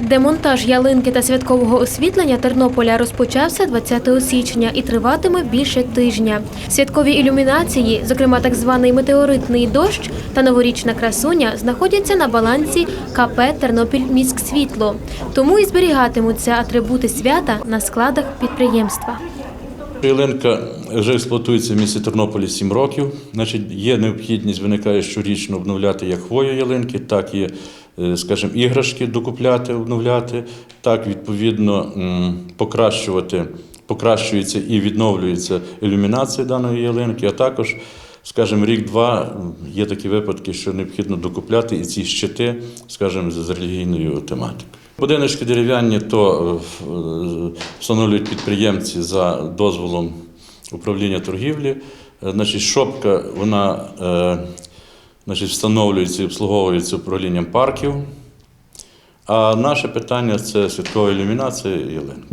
Демонтаж ялинки та святкового освітлення Тернополя розпочався 20 січня і триватиме більше тижня. Святкові ілюмінації, зокрема так званий метеоритний дощ та новорічна красуня, знаходяться на балансі КП Тернопільміськсвітло. Тому і зберігатимуться атрибути свята на складах підприємства. Ялинка вже експлуатується в місті Тернополі 7 років. Значить, є необхідність, виникає щорічно обновляти як хвою ялинки, так і, скажімо, іграшки докупляти, обновляти, так відповідно покращувати, покращується і відновлюється ілюмінація даної ялинки, а також, скажімо, рік-два є такі випадки, що необхідно докупляти і ці щити, скажімо, з релігійною тематикою. Будиночки дерев'яні то е, е, встановлюють підприємці за дозволом управління торгівлі. Е, Значить, шопка вона е, значить, встановлюється і обслуговується управлінням парків. А наше питання це святкова ілюмінація і ялинка.